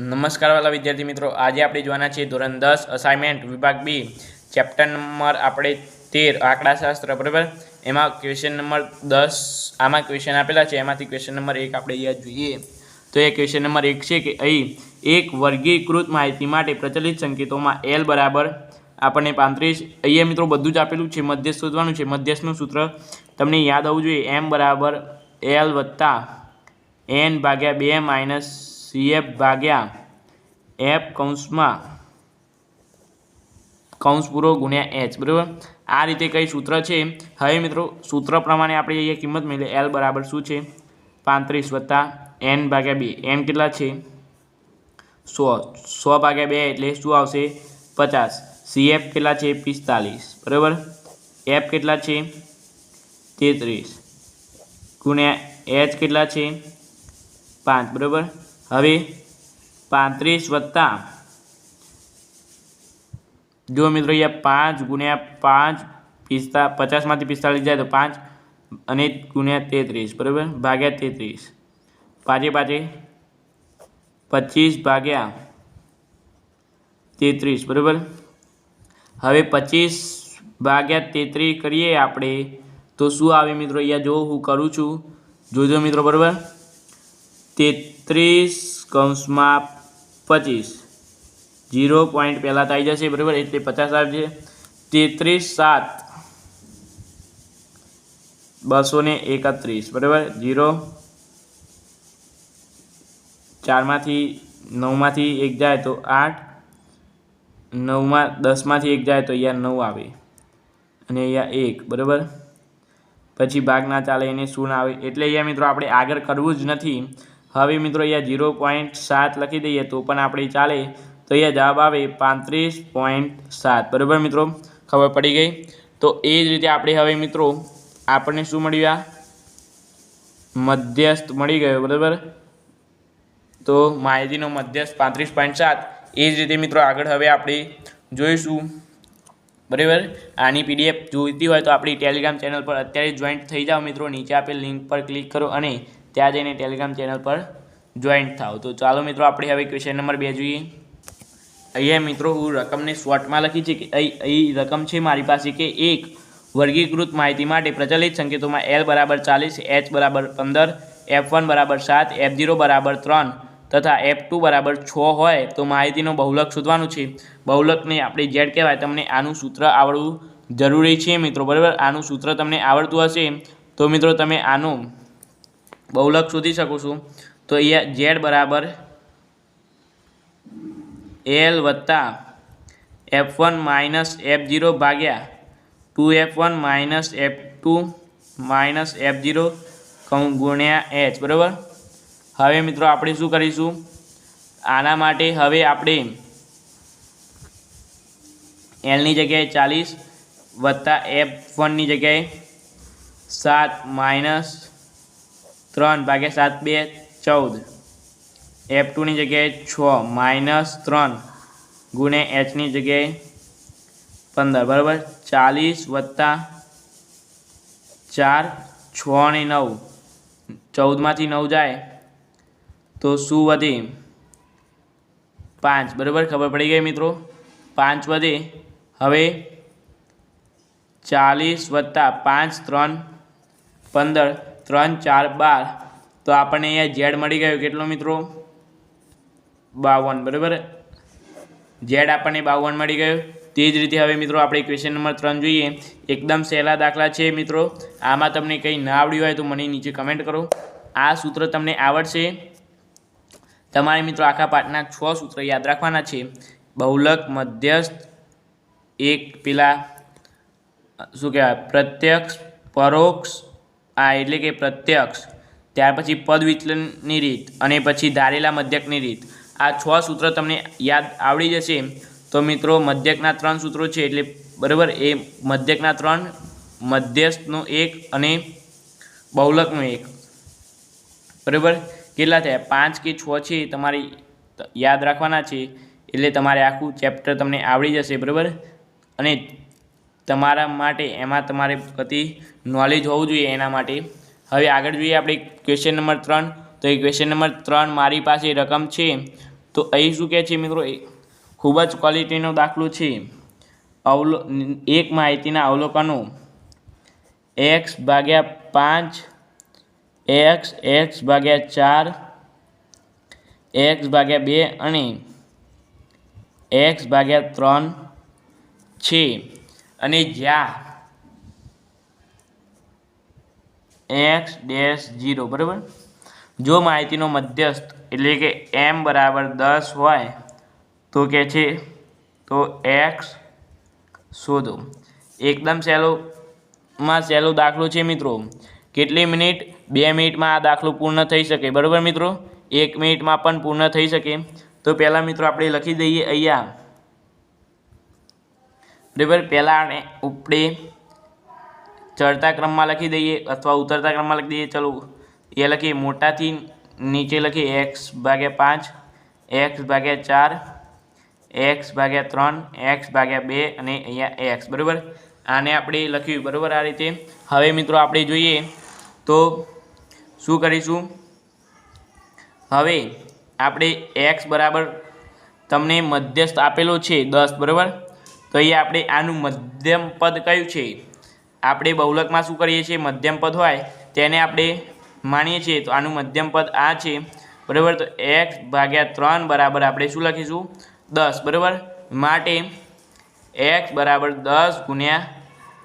નમસ્કાર વાલા વિદ્યાર્થી મિત્રો. આજે આપણે જોવાના છીએ ધોરણ દસ અસાઇનમેન્ટ વિભાગ બી ચેપ્ટર નંબર આપણે તેર, આંકડાશાસ્ત્ર, બરાબર? એમાં ક્વેશ્ચન નંબર દસ, આમાં ક્વેશ્ચન આપેલા છે. એમાંથી ક્વેશ્ચન નંબર એક આપણે અહીંયા જોઈએ. તો એ ક્વેશ્ચન નંબર એક છે કે અહીં, એક વર્ગીકૃત માહિતી માટે પ્રચલિત સંકેતોમાં એલ બરાબર આપણને પાંત્રીસ, અહીંયા મિત્રો બધું જ આપેલું છે. મધ્યસ્થ શોધવાનું છે. મધ્યસ્થનું સૂત્ર તમને યાદ આવવું જોઈએ. એમ બરાબર એલ વત્તા એન ભાગ્યા બે માઇનસ સીએફ ભાગ્યા એફ કૌંસમાં કૌંસ પૂરો ગુણ્યા એચ બરાબર? આ રીતે કઈ સૂત્ર છે? હવે મિત્રો, સૂત્ર પ્રમાણે આપણે અહીંયા કિંમત મેળવીએ. એલ બરાબર શું છે? પાંત્રીસ વત્તા એન ભાગ્યા બે. એન કેટલા છે? સો. સો ભાગ્યા બે એટલે શું આવશે? પચાસ. સીએફ કેટલા છે? પિસ્તાલીસ. બરાબર? એફ કેટલા છે? તેત્રીસ. ગુણ્યા એચ કેટલા છે? પાંચ. બરાબર? હવે પાંત્રીસ વત્તા જો મિત્રો, અહીંયા પાંચ ગુણ્યા પાંચ પિસ્તા, પચાસમાંથી પિસ્તાળીસ જાય તો પાંચ અને ગુણ્યા તેત્રીસ, બરાબર? ભાગ્યા તેત્રીસ. પાંચે પાંચે પચીસ ભાગ્યા તેત્રીસ, બરાબર? હવે પચીસ ભાગ્યા તેત્રીસ કરીએ આપણે તો શું આવે મિત્રો? અહીંયા જો હું કરું છું, જોજો મિત્રો, બરાબર? તેત્રીસ કૌંસમાં પચીસ. જીરો પોઈન્ટ પહેલાં તો આવી જશે, બરાબર? એટલે પચાસ આવશે તેત્રીસ સાત. બસો ને એકત્રીસ, બરાબર? જીરો ચારમાંથી નવમાંથી એક જાય તો આઠ. નવમાં, દસમાંથી એક જાય તો અહીંયા નવ આવે. અને અહીંયા એક, બરાબર? પછી ભાગ ના ચાલે એને શું ના આવે. એટલે અહીંયા મિત્રો આપણે આગળ કરવું જ નથી. હવે મિત્રો અહીંયા ઝીરો પોઈન્ટ સાત લખી દઈએ તો પણ આપણે ચાલે. તો અહીંયા જવાબ આવે પાંત્રીસ પોઈન્ટ સાત. બરાબર મિત્રો? ખબર પડી ગઈ? તો એ જ રીતે આપણે હવે મિત્રો આપણને શું મળ્યું આ? મધ્યસ્થ મળી ગયો, બરાબર? તો માહિતીનો મધ્યસ્થ પાંત્રીસ પોઈન્ટ સાત. એ જ રીતે મિત્રો આગળ હવે આપણે જોઈશું. બરાબર? આની પીડીએફ જોઈતી હોય તો આપણી ટેલિગ્રામ ચેનલ પર અત્યારે જોઈન્ટ થઈ જાઓ મિત્રો. નીચે આપેલ લિંક પર ક્લિક કરો અને ત્યાં જઈને ટેલિગ્રામ ચેનલ પર જોઈન્ટ થાઓ. તો ચાલો મિત્રો, આપણે હવે ક્વેશ્ચન નંબર બે જોઈએ. અહીંયા મિત્રો, હું રકમને શોર્ટમાં લખી છે કે અહીં રકમ છે મારી પાસે કે એક વર્ગીકૃત માહિતી માટે પ્રચલિત સંકેતોમાં એલ બરાબર ચાલીસ એચ બરાબર પંદર એફ વન બરાબર સાત એફ ઝીરો બરાબર ત્રણ તથા એફ ટુ બરાબર છ હોય તો માહિતીનો બહુલક શોધવાનું છે. બહુલકને આપણે જેડ કહેવાય. તમને આનું સૂત્ર આવડવું જરૂરી છે મિત્રો, બરાબર? આનું સૂત્ર તમને આવડતું હશે. તો મિત્રો, તમે આનું બહુલક શોધી શકું છું. તો અહીંયા ઝેડ બરાબર એલ વત્તા F one minus F zero ભાગ્યા two F one minus F two minus F zero ગુણ્યા એચ, બરાબર? હવે મિત્રો આપણે શું કરીશું? આના માટે હવે આપણે એલની જગ્યાએ ચાલીસ વત્તા એફ વનની જગ્યાએ સાત માઇનસ ત્રણ ભાગ્યા સાત, બે, ચૌદ. એફ ટુની જગ્યાએ છ, માઇનસ ત્રણ ગુણે એચની જગ્યાએ પંદર. બરાબર? ચાલીસ વત્તા ચાર, છ ને નવ. ચૌદમાંથી નવ જાય તો શું વધે? પાંચ. બરાબર? ખબર પડી ગઈ મિત્રો? પાંચ વધે. હવે ચાલીસ વત્તા પાંચ, ત્રણ, પંદર. ત્રણ, ચાર, બાર. તો આપણને અહીંયા ઝેડ મળી ગયો. કેટલો મિત્રો? બાવન, બરાબર? ઝેડ આપણને બાવન મળી ગયો. તે જ રીતે હવે મિત્રો આપણે ક્વેશ્ચન નંબર ત્રણ જોઈએ. એકદમ સહેલા દાખલા છે મિત્રો. આમાં તમને કંઈ ના આવડ્યું હોય તો મને નીચે કમેન્ટ કરો. આ સૂત્ર તમને આવડશે. તમારે મિત્રો આખા પાઠના છ સૂત્ર યાદ રાખવાના છે. બહુલક, મધ્યસ્થ, એક પેલા, શું કહેવાય? પ્રત્યક્ષ, પરોક્ષ આ એટલે કે પ્રત્યક્ષ. ત્યાર પછી પદ વિચલનની રીત અને પછી ધારેલા મધ્યકની રીત. આ છ સૂત્ર તમને યાદ આવડી જશે. તો મિત્રો, મધ્યકના ત્રણ સૂત્રો છે એટલે બરાબર એ મધ્યકના ત્રણ, મધ્યસ્થનો એક અને બહુલકનો એક. બરાબર? કેટલા થયા? પાંચ કે છ છે તમારી યાદ રાખવાના છે. એટલે તમારે આખું ચેપ્ટર તમને આવડી જશે. બરાબર? અને તમારા માટે, એમાં તમારે કતિ નોલેજ હોવું જોઈએ એના માટે. હવે આગળ જોઈએ આપણે ક્વેશ્ચન નંબર ત્રણ. તો એ ક્વેશ્ચન નંબર ત્રણ મારી પાસે રકમ છે. તો અહીં શું કહે છે મિત્રો? ખૂબ જ ક્વોલિટીનો દાખલો છે. અવલો, એક માહિતીના અવલોકનો. એક્સ ભાગ્યા પાંચ એક્સ એક્સ ભાગ્યા ચાર એક્સ ભાગ્યા બે અને એક્સ ભાગ્યા ત્રણ છે. અને જ્યાં એક્સ ડેશ જીરો બરાબર? જો માહિતીનો મધ્યસ્થ એટલે કે એમ બરાબર દસ હોય, તો કે છે, તો એક્સ શોધો. એકદમ સહેલોમાં સહેલો દાખલો છે મિત્રો. કેટલી મિનિટ? બે મિનિટમાં આ દાખલો પૂર્ણ થઈ શકે, બરાબર મિત્રો? એક મિનિટમાં પણ પૂર્ણ થઈ શકે. તો પહેલાં મિત્રો આપણે લખી દઈએ અહીંયા. બરાબર પહેલાં આપણે ચડતા ક્રમમાં લખી દઈએ અથવા ઉતરતા ક્રમમાં લખી દઈએ. ચલો, એ લખીએ. મોટાથી નીચે લખીએ. એક્સ ભાગ્યા પાંચ એક્સ ભાગ્યા ચાર એક્સ ભાગ્યા ત્રણ એક્સ ભાગ્યા બે અને અહીંયા એક્સ બરાબર? આને આપણે લખ્યું. બરાબર આ રીતે? હવે મિત્રો આપણે જોઈએ તો શું કરીશું? હવે આપણે એક્સ બરાબર તમને મધ્યસ્થ આપેલો છે દસ. બરાબર? તો અહીંયા આપણે આનું મધ્યમ પદ કયું છે? આપણે બહુલકમાં શું કરીએ છીએ? મધ્યમ પદ હોય, તેને આપણે માણીએ છીએ. તો આનું મધ્યમ પદ આ છે. બરાબર? તો એક્સ ભાગ્યા ત્રણ બરાબર આપણે શું લખીશું? દસ. બરાબર? માટે એક્સ બરાબર દસ ગુણ્યા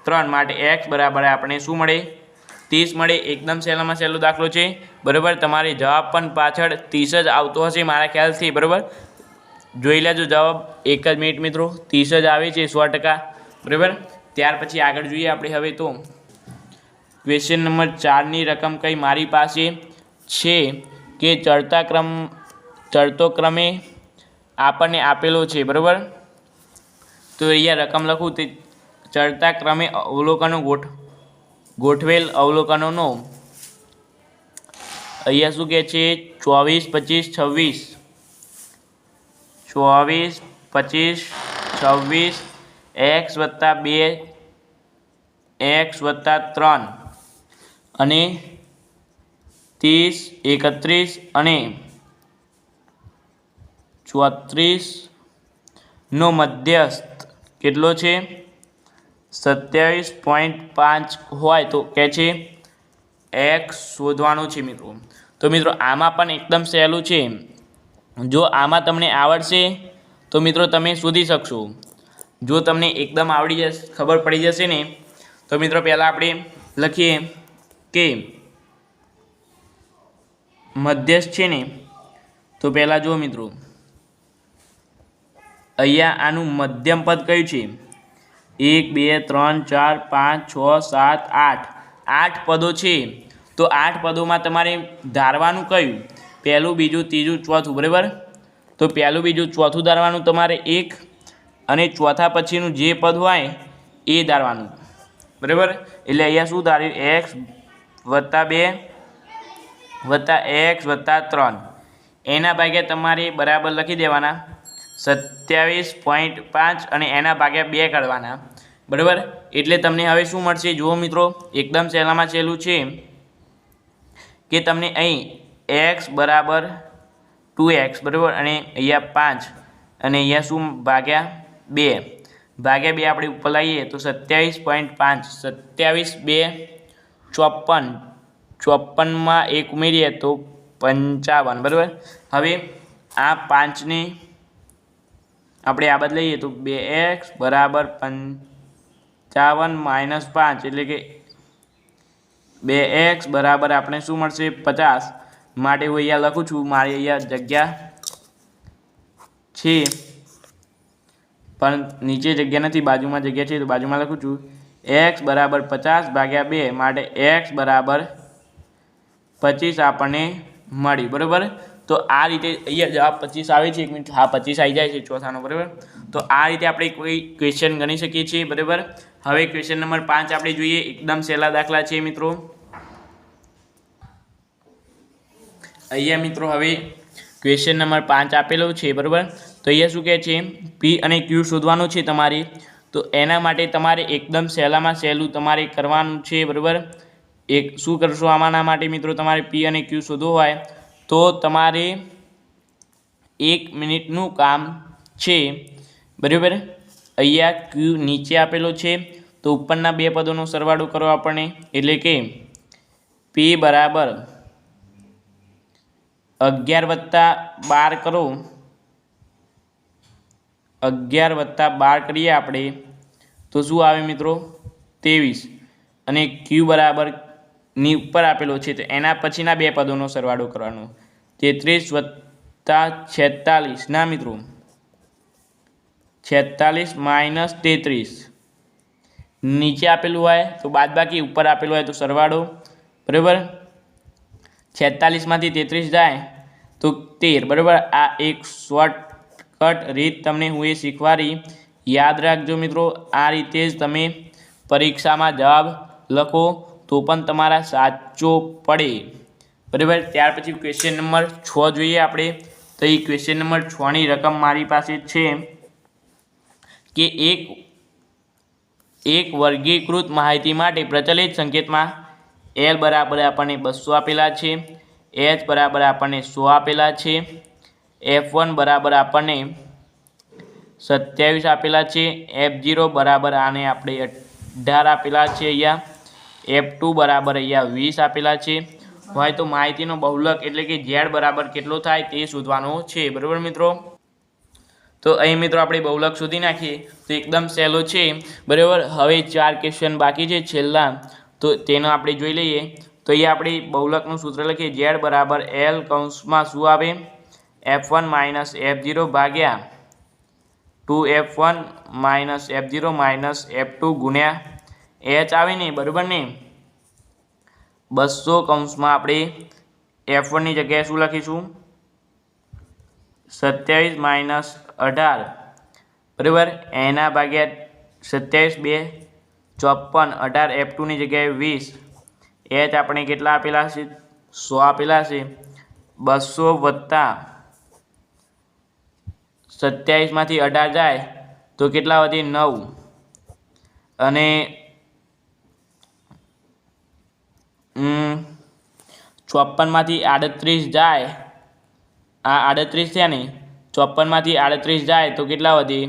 ત્રણ. માટે એક્સ બરાબર આપણે શું મળે? ત્રીસ મળે. એકદમ સહેલામાં સહેલો દાખલો છે. બરાબર? તમારે જવાબ પણ પાછળ ત્રીસ જ આવતો હશે મારા ખ્યાલથી. બરાબર? જોઈ લેજો જવાબ. એક જ મિનિટ મિત્રો, ત્રીસ જ આવે છે, સો ટકા. બરાબર? ત્યાર પછી આગળ જોઈએ આપણે હવે તો. ક્વેશ્ચન નંબર ચારની રકમ કઈ મારી પાસે છે કે ચડતા ક્રમ, ચડતો ક્રમે આપણને આપેલો છે, બરાબર? તો અહીંયા રકમ લખું તે ચડતા ક્રમે અવલોકનો ગોઠ, ગોઠવેલ અવલોકનોનો. અહીંયા શું કહે છે? ચોવીસ, પચીસ, છવ્વીસ. ચોવીસ, પચીસ, છવ્વીસ, એક્સ વત્તા બે, એક્સ વત્તા ત્રણ અને ત્રીસ, એકત્રીસ અને ચોત્રીસનો મધ્યસ્થ કેટલો છે? સત્યાવીસ પોઈન્ટ પાંચ હોય તો કે છે? એક્સ શોધવાનું છે મિત્રો. તો મિત્રો, આમાં પણ એકદમ સહેલું છે. જો આમાં તમને આવડશે, તો મિત્રો તમે શોધી શકશો. જો તમને એકદમ આવડી જશે, ખબર પડી જશે ને, તો મિત્રો પહેલાં આપણે લખીએ કે મધ્યસ્થ છે ને, તો પહેલાં જુઓ મિત્રો. અહીંયા આનું મધ્યમ પદ કયું છે? એક, બે, ત્રણ, ચાર, પાંચ, છ, સાત, આઠ. આઠ પદો છે. તો આઠ પદોમાં તમારે ધારવાનું કયું? પહેલું, બીજું, ત્રીજું, ચોથું, બરાબર? તો પહેલું, બીજું, ચોથું ધારવાનું તમારે એક અને ચોથા પછીનું જે પદ હોય એ ધારવાનું. બરાબર? એટલે અહીંયા શું ધાર્યું? એક્સ વત્તા બે વત્તા એક્સ વત્તા ત્રણ. એના ભાગે તમારે બરાબર લખી દેવાના. સત્યાવીસ પોઈન્ટ પાંચ અને એના ભાગ્યા બે કાઢવાના. બરાબર? એટલે તમને હવે શું મળશે? જુઓ મિત્રો, એકદમ સહેલામાં સહેલું છે કે તમને અહીં એક્સ બરાબર ટુ એક્સ બરાબર? અને અહીંયા પાંચ. અને અહીંયા શું ભાગ્યા બે? ભાગ્યા બે આપણે ઉપર લાવીએ તો સત્યાવીસ પોઈન્ટ પાંચ. સત્યાવીસ બે ચોપન. ચોપનમાં એક ઉમેરીએ તો પંચાવન, બરાબર? હવે આ પાંચને આપણે આ બદલાઈએ તો બે એક્સ બરાબર પંચાવન માઇનસ પાંચ. એટલે કે બે એક્સ બરાબર આપણે શું મળશે? પચાસ. માટે હું અહીંયા લખું છું, મારી અહીંયા જગ્યા છે. પણ નીચે જગ્યા નથી, બાજુમાં જગ્યા છે, તો બાજુમાં લખું છું. એક્સ બરાબર પચાસ ભાગ્યા બે માટે એક્સ બરાબર પચીસ આપણને મળી, બરાબર? તો આ રીતે અહીંયા જવાબ પચીસ આવે છે, એક મિનિટ, હા, પચીસ આવી જાય છે, ચોથાનો, બરાબર? તો આ રીતે આપણે કોઈ ક્વેશ્ચન ગણી શકીએ છીએ, બરાબર? હવે ક્વેશ્ચન નંબર પાંચ આપણે જોઈએ, એકદમ સહેલા દાખલા છે, મિત્રો. અહીંયા મિત્રો હવે ક્વેશ્ચન નંબર પાંચ આપેલો છે, બરાબર? તો અહીંયા શું કહે છે? પી અને ક્યુ શોધવાનું છે તમારે. તો એના માટે તમારે એકદમ સહેલામાં સહેલું તમારે કરવાનું છે, બરાબર? એક શું કરશો? આમાંના માટે મિત્રો તમારે પી અને ક્યુ શોધવું હોય તો તમારે એક મિનિટનું કામ છે, બરાબર? અહીંયા ક્યુ નીચે આપેલો છે. તો ઉપરના બે પદોનો સરવાળો કરો આપણને. એટલે કે પી બરાબર અગિયાર વત્તા બાર કરો. અગિયાર વત્તા બાર કરીએ આપણે. તો શું આવે મિત્રો? ત્રેવીસ. અને ક્યુ બરાબરની ઉપર આપેલો છે, તો એના પછીના બે પદોનો સરવાળો કરવાનો. તેત્રીસ વત્તા છેતાલીસ. ના મિત્રો? છેતાલીસ માઇનસ તેત્રીસ. નીચે આપેલું હોય તો બાદબાકી ઉપર આપેલું હોય તો સરવાળો. બરાબર? છેતાલીસમાંથી તેત્રીસ જાય, તો તેર, બરાબર? આ એક શોર્ટકટ રીત તમને હું એ શીખવાડી. યાદ રાખજો મિત્રો, આ રીતે જ તમે પરીક્ષામાં જવાબ લખો, તો પણ તમારા સાચો પડે. બરાબર? ત્યાર પછી ક્વેશ્ચન નંબર છ જોઈએ આપણે. તો એ ક્વેશ્ચન નંબર છની રકમ મારી પાસે છે કે એક એક વર્ગીકૃત માહિતી માટે પ્રચલિત સંકેતમાં એલ બરાબર આપણને બસો આપેલા છે, એચ બરાબર આપણને સો આપેલા છે, એફ વન બરાબર આપણને સત્યાવીસ આપેલા છે, એફ જીરો બરાબર આને આપણે અઢાર આપેલા છે અહીંયા, એફ બરાબર અહીંયા વીસ આપેલા છે. હોય તો માહિતીનો બહુલક એટલે કે ઝેડ બરાબર કેટલો થાય તે શોધવાનો છે, બરાબર મિત્રો? તો અહીં મિત્રો આપણે બહુલક શોધી નાખીએ, તો એકદમ સહેલો છે, બરાબર? હવે ચાર ક્વેશ્ચન બાકી છે, છેલ્લા તો તેનો આપણે જોઈ લઈએ. તો અહીંયા આપણે બહુલકનું સૂત્ર લખીએ. ઝેડ બરાબર એલ કૌંસમાં શું આવે? F one minus F zero ભાગ્યા two F one minus F zero minus F two ગુણ્યા એચ આવે ને, બરાબર ને? બસો કૌંસમાં આપણે એફ વનની જગ્યાએ શું લખીશું? સત્યાવીસ માઇનસ અઢાર, બરાબર? એના ભાગ્યા સત્યાવીસ બે ચોપન, અઢાર એફ ટુની જગ્યાએ વીસ. એચ આપણે કેટલા આપેલા છે? સો આપેલા છે. બસો વત્તા સત્યાવીસમાંથી અઢાર જાય તો કેટલા વધે? નવ. અને ચોપનમાંથી આડત્રીસ જાય. આ આડત્રીસ છે ને ચોપનમાંથી આડત્રીસ જાય તો કેટલા વધે?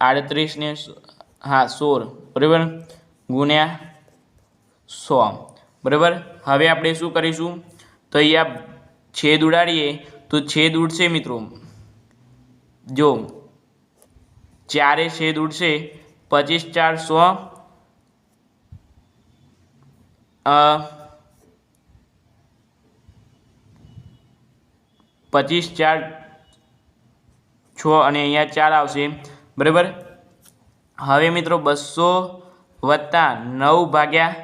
આડત્રીસને હા, સોળ. બરાબર? ગુણ્યા સો બરાબર? હવે આપણે શું કરીશું? તો અહીંયા છેદ ઉડાડીએ તો છેદ ઉડશે મિત્રો. જો ચારે છેદ ઉડશે, પચીસ ચાર સો પચીસ ચાર છ અને અહીંયા ચાર આવશે. બરાબર? હવે મિત્રો બસો વત્તા નવ ભાગ્યા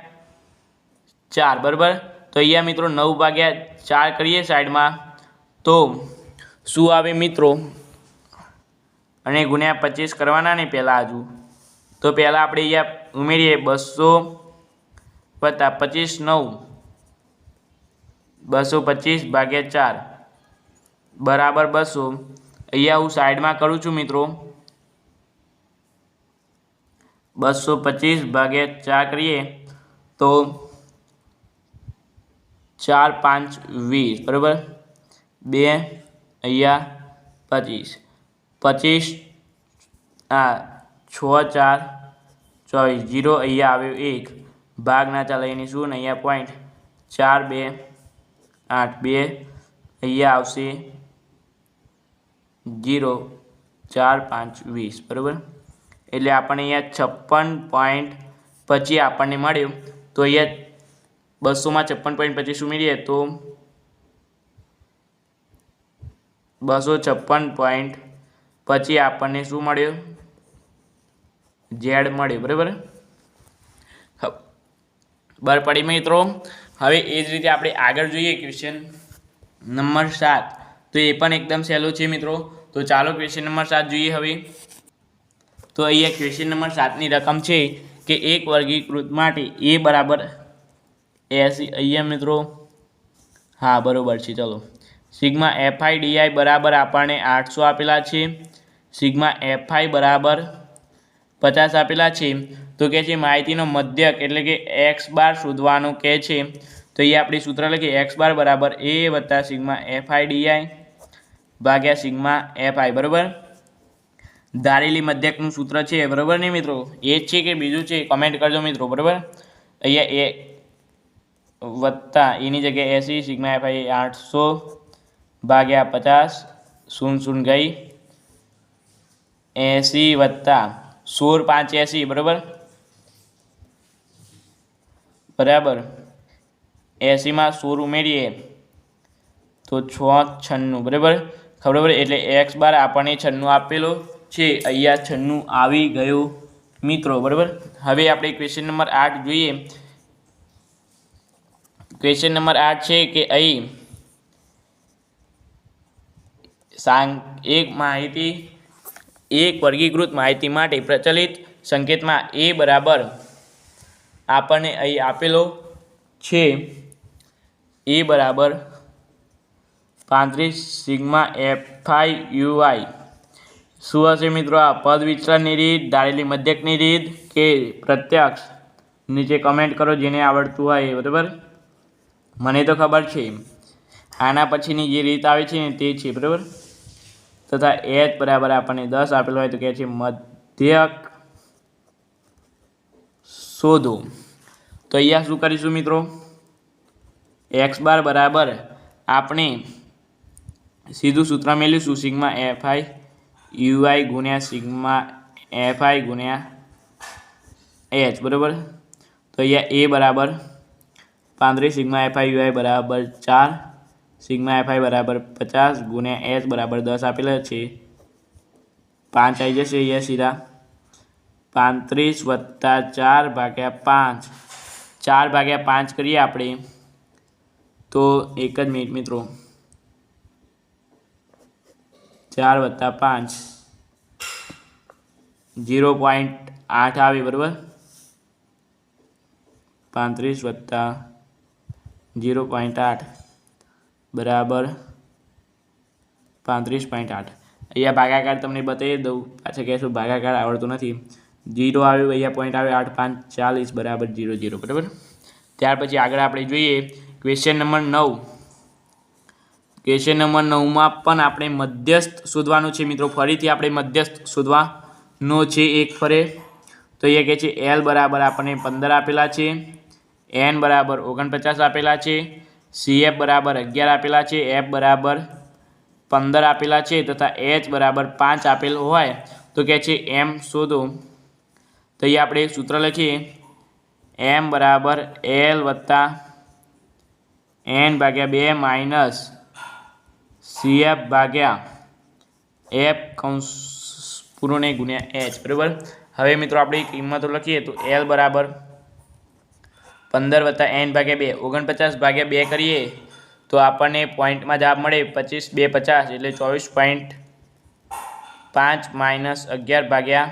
ચાર, બરાબર? તો અહીંયા મિત્રો નવ ભાગ્યા ચાર કરીએ સાઈડમાં. તો શું આવે મિત્રો? અને ગુણ્યા પચીસ કરવાના ને પહેલાં હજુ. તો પહેલાં આપણે અહીંયા ઉમેરીએ બસો વત્તા પચીસ નવ. બસો પચીસ ભાગ્યા ચાર. બરાબર બસો. અહીંયા હું સાઈડમાં કરું છું મિત્રો. બસો પચીસ ભાગ્યા ચાર કરીએ તો ચાર પાંચ વીસ, બરાબર? બે અહીંયા પચીસ. પચીસ, આ છ ચાર ચોવીસ, જીરો અહીંયા આવ્યો એક. ભાગ ના ચાલે એની શું ને અહીંયા પોઈન્ટ ચાર, બે, આઠ. બે અહીંયા આવશે જીરો, ચાર પાંચ વીસ, બરાબર? એટલે આપણને અહીંયા છપ્પન પોઈન્ટ પછી આપણને મળ્યું. તો અહીંયા બસોમાં છપ્પન પોઈન્ટ પચીસ ઉમેરીએ તો બસો છપ્પન પોઈન્ટ પછી આપણને શું મળ્યું? ઝેડ મળ્યું, બરાબર? બર પડી મિત્રો. હવે એ જ રીતે આપણે આગળ જોઈએ ક્વેશ્ચન નંબર સાત. તો એ પણ એકદમ સહેલું છે મિત્રો. તો ચાલો ક્વેશ્ચન નંબર સાત જોઈએ હવે. તો અહીંયા ક્વેશ્ચન નંબર સાતની રકમ છે કે એક વર્ગીકૃત માટે એ બરાબર એસી. અહીંયા મિત્રો, હા, બરાબર છે, ચલો. સિગ્મા એફઆઈ ડીઆઈ બરાબર આપણને આઠસો આપેલા છે. સિગ્મા એફઆઈ બરાબર પચાસ આપેલા છે. તો કહે છે માહિતીનો મધ્યક એટલે કે એક્સ બાર શોધવાનું કહે છે. તો એ આપણે સૂત્ર લખીએ, એક્સ બાર બરાબર એ વત્તા sigma F I D I ભાગ્યા સિગ્મા એફઆઈ, બરાબર? ધારેલી મધ્યકનું સૂત્ર છે, બરાબર ને મિત્રો? એ જ છે કે બીજું છે? કમેન્ટ કરજો મિત્રો, બરાબર? અહીંયા એ વત્તા એની જગ્યાએ એસી, સિગ્મા એફ આઈ આઠસો ભાગ્યા પચાસ, શૂન શૂન ગઈ. એંસી વત્તા સોળ પાંચ એંસી, બરાબર? બરાબર. એંસીમાં સોળ ઉમેરીએ તો છ છન્નું, બરાબર? ખબર એટલે એક્સ બાર આપણને છન્નું આપેલો. છે, અહીંયા છન્નું આવી ગયું. મિત્રો, બરાબર? હવે આપણે ક્વેશ્ચન નંબર આઠ જોઈએ. ક્વેશ્ચન નંબર આઠ છે કે અહીં સાંગ એક માહિતી, એક વર્ગીકૃત માહિતી માટે પ્રચલિત સંકેતમાં એ બરાબર આપણને અહીં આપેલો છે. એ બરાબર પાંત્રીસ સિગ્મા એફઆઈ યુઆઈ શું હશે મિત્રો? આ પદ વિચલનની રીત ધારેલી મધ્યકની રીત કે પ્રત્યક્ષ? નીચે કમેન્ટ કરો જેને આવડતું હોય એ, બરાબર? મને તો ખબર છે આના પછીની જે રીત આવે છે ને તે છે, બરાબર? તથા એચ બરાબર આપણને દસ આપેલો હોય તો કહે છે મધ્યક શોધો. તો અહીંયા શું કરીશું મિત્રો? એક્સ બાર બરાબર આપણે સીધું સૂત્ર મેળવીશું, sigma F I U I ગુણ્યા સિગ્મા એફઆઈ ગુણ્યા એચ બરાબર? તો અહીંયા એ બરાબર પાંત્રીસ સિગ્મા એફઆઈ યુઆઈ બરાબર ચાર સિગ્મા એફઆઈ બરાબર પચાસ, ગુણ્યા એચ બરાબર દસ આપેલા છે. પાંચ આવી જશે અહીંયા સીધા. પાંત્રીસ વત્તા ચાર ભાગ્યા પાંચ. ચાર ભાગ્યા પાંચ કરીએ આપણે. તો એક જ મિનિટ મિત્રો. ચાર વત્તા પાંચ. જીરો પોઈન્ટ આઠ આવે, બરાબર? પાંત્રીસ વત્તા જીરો પોઈન્ટ આઠ. બરાબર. પાંત્રીસ પોઈન્ટ આઠ. અહીંયા ભાગાકાર તમને બતાવી દઉં. પાછા કહેશું ભાગાકાર આવડતું નથી. જીરો આવ્યું, અહીંયા પોઈન્ટ આવે આઠ, પાંચ, ચાલીસ, બરાબર, જીરો જીરો, બરાબર? ત્યાર પછી આગળ આપણે જોઈએ. ક્વેશ્ચન નંબર નવ. ક્વેશ્ચન નંબર નવમાં પણ આપણે મધ્યસ્થ શોધવાનું છે મિત્રો. ફરીથી આપણે મધ્યસ્થ શોધવાનો છે એક ફરે. તો અહીંયા કહે છે એલ બરાબર આપણને પંદર આપેલા છે. એન બરાબર ઓગણપચાસ આપેલા છે. સીએફ બરાબર અગિયાર આપેલા છે. એફ બરાબર પંદર આપેલા છે તથા એચ બરાબર પાંચ આપેલ હોય તો કહે છે એમ શોધો. તો અહીંયા આપણે સૂત્ર લખીએ. એમ બરાબર એલ વત્તા એન ભાગ્યા બે માઇનસ સીએફ ભાગ્યા. એફ કૌંસ પૂર્ણને ગુણ્યા એચ, બરાબર? હવે મિત્રો આપણે કિંમતો લખીએ તો એલ બરાબર પંદર વત્તા એન ભાગ્યા બે. ઓગણપચાસ ભાગ્યા બે કરીએ તો આપણને પોઈન્ટમાં જવાબ મળે પચીસ બે પચાસ, એટલે ચોવીસ પોઈન્ટ પાંચ માઇનસ અગિયાર ભાગ્યા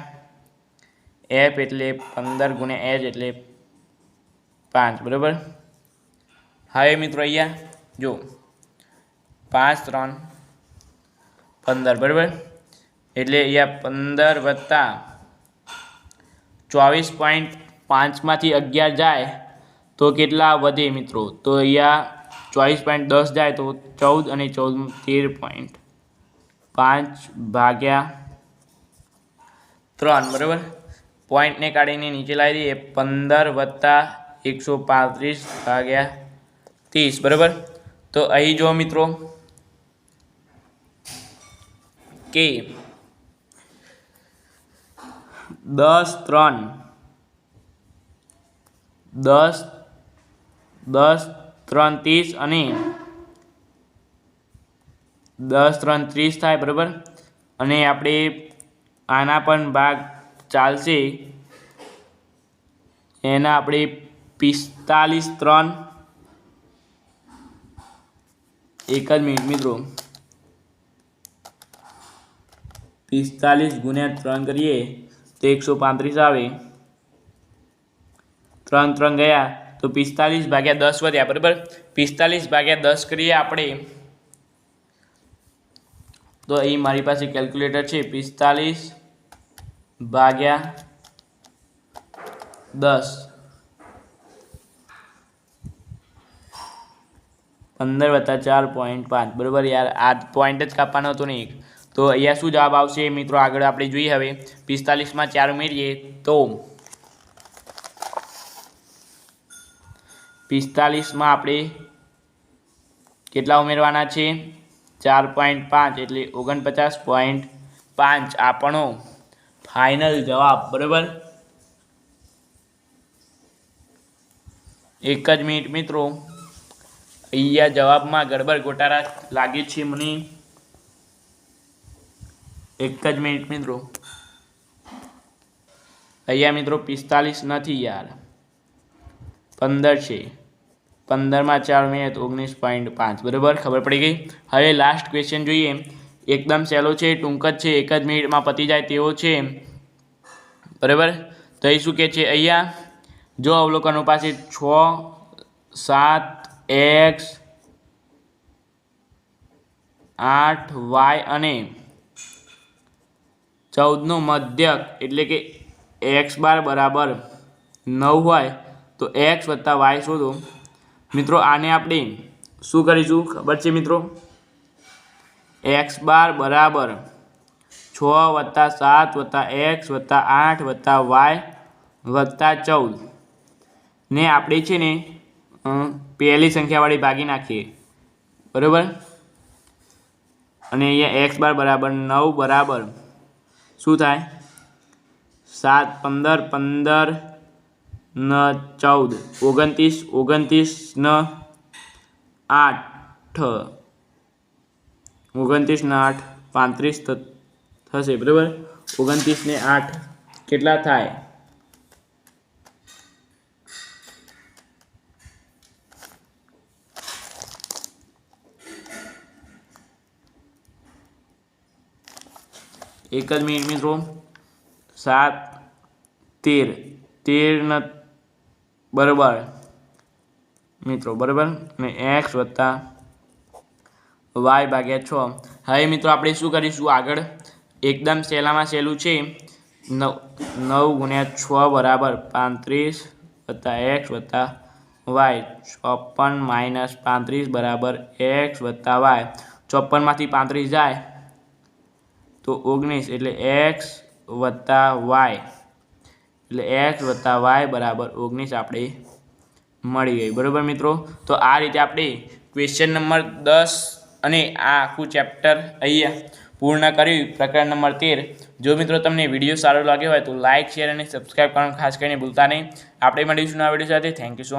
એફ, એટલે પંદર ગુણ્યા એચ, એટલે પાંચ, બરાબર? હવે મિત્રો અહીંયા જો પાંચ, ત્રણ, પંદર, બરાબર? એટલે અહીંયા પંદર વત્તા ચોવીસ પોઈન્ટ પાંચમાંથી અગિયાર જાય તો કેટલા વધે મિત્રો? તો અહીંયા ચોવીસ પોઈન્ટ દસ જાય તો ચૌદ અને ચૌદ તેર પોઈન્ટ પાંચ ભાગ્યા ત્રણ, બરાબર? પોઈન્ટને કાઢીને નીચે લાવી દઈએ. પંદર વત્તા એકસો પાંત્રીસ ભાગ્યા ત્રીસ, બરાબર? તો અહીં જો મિત્રો કે દસ ત્રણ દસ દસ ત્રણ ત્રીસ અને દસ ત્રણ ત્રીસ થાય, બરાબર? અને આપણે આના પણ ભાગ ચાલશે. એના આપણે પિસ્તાલીસ ત્રણ. એક જ મિનિટ મિત્રો. પિસ્તાલીસ ગુણ્યા ત્રણ કરીએ તો એકસો પાંત્રીસ આવે. ત્રણ ત્રણ ગયા તો પિસ્તાલીસ ભાગ્યા દસ વધ્યા, બરાબર? પિસ્તાલીસ ભાગ્યા દસ કરીએ આપણે. તો અહીં મારી પાસે કેલ્ક્યુલેટર છે, પિસ્તાલીસ ભાગ્યા દસ. પંદર વત્તા ચાર પોઈન્ટ પાંચ, બરાબર યાર? આ પોઈન્ટ જ કાપવાનો હતો ને એક. તો અહીંયા શું જવાબ આવશે મિત્રો? આગળ આપણે જોઈએ હવે. પિસ્તાલીસમાં ચાર ઉમેરીએ તો પિસ્તાલીસમાં આપણે કેટલા ઉમેરવાના છે? ચાર પોઈન્ટ પાંચ એટલે ઓગણપચાસ પોઈન્ટ પાંચ. આપણો ફાઇનલ જવાબ, બરાબર? એક જ મિનિટ મિત્રો. અહીંયા જવાબમાં ગડબડ ગોટારા લાગે છે મને. એક જ મિનિટ મિત્રો. અહીંયા મિત્રો પિસ્તાલીસ નથી યાર. પંદર છે. પંદરમાં ચાર મિનિટ ઓગણીસ પોઈન્ટ પાંચ. બરાબર? ખબર પડી ગઈ? હવે લાસ્ટ ક્વેશ્ચન જોઈએ. એકદમ સહેલો છે, ટૂંક જ છે, એક જ મિનિટમાં પતી જાય તેવો છે. બરાબર? તો એ શું કહે છે અહીંયા? જો અવલોકનો પાસે છ, સાત, એક્સ, આઠ, વાય અને ચૌદનું મધ્યક એટલે કે એક્સ બાર બરાબર નવ હોય તો એક્સ વત્તા વાય શોધો. મિત્રો, આને આપણે શું કરીશું? ખબર છે મિત્રો? એક્સ બાર બરાબર છ વત્તા સાત વત્તા એક્સ વત્તા આઠ વત્તા વાય વત્તા ચૌદ. ને આપણે છે ને પહેલી સંખ્યાવાળી ભાગી નાખીએ. બરાબર? અને અહીંયા એક્સ બાર બરાબર નવ બરાબર શું થાય? સાત, પંદર પંદર, ન, ચૌદ. ઓગણત્રીસ ઓગણત્રીસ, ન, આઠ. ઓગણત્રીસ ને આઠ, પાંત્રીસ થશે, બરાબર? ઓગણત્રીસ ને આઠ કેટલા થાય? એક જ મિનિટ મિત્રો. સાત, તેર. તેર ન, બરાબર. મિત્રો, બરાબર? અને એક્સ વત્તા વાય ભાગ્યા છ. હવે મિત્રો, આપણે શું કરીશું આગળ? એકદમ સહેલામાં સહેલું છે. નવ નવ ગુણ્યા છ બરાબર પાંત્રીસ વત્તા એક્સ વત્તા વાય ચોપન માઇનસ પાંત્રીસ બરાબર એક્સ વત્તા વાય ચોપનમાંથી પાંત્રીસ જાય. તો ઓગણીસ એટલે એક્સ વત્તા વાય એટલે એક્સ વત્તા વાય બરાબર ઓગણીસ આપણે મળી ગઈ બરાબર મિત્રો? તો આ રીતે આપણે ક્વેશ્ચન નંબર દસ અને આ આખું ચેપ્ટર અહીંયા પૂર્ણ કર્યું. પ્રકરણ નંબર તેર. જો મિત્રો તમને વીડિયો સારો લાગ્યો હોય તો લાઇક શેર અને સબસ્ક્રાઈબ કરવાનું ખાસ કરીને ભૂલતા નહીં. આપણે મળીશું આ વીડિયો સાથે. Thank you so